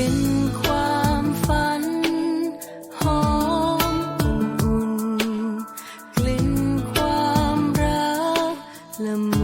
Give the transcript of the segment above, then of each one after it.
ลิ่นความฝัน หอมอุ่นกลิ่นความรักละ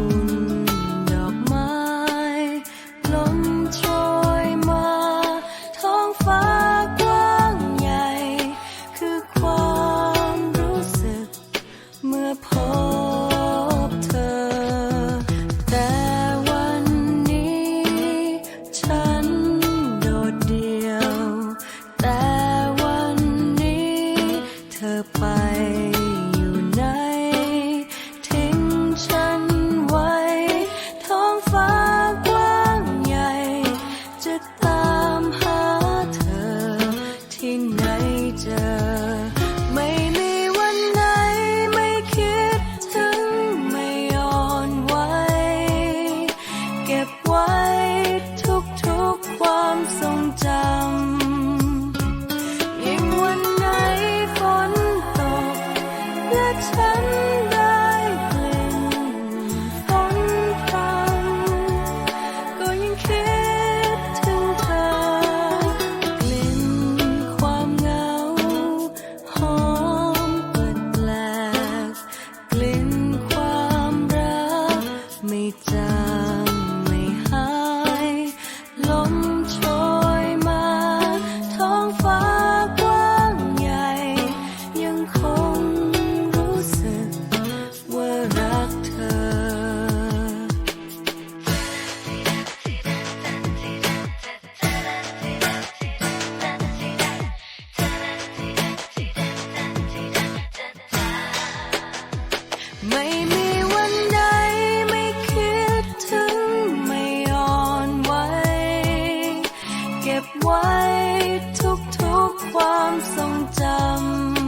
ไม่มีวันใดไม่คิดถึงไม่อ่อนไหวเก็บไว้ทุกๆความทรงจำ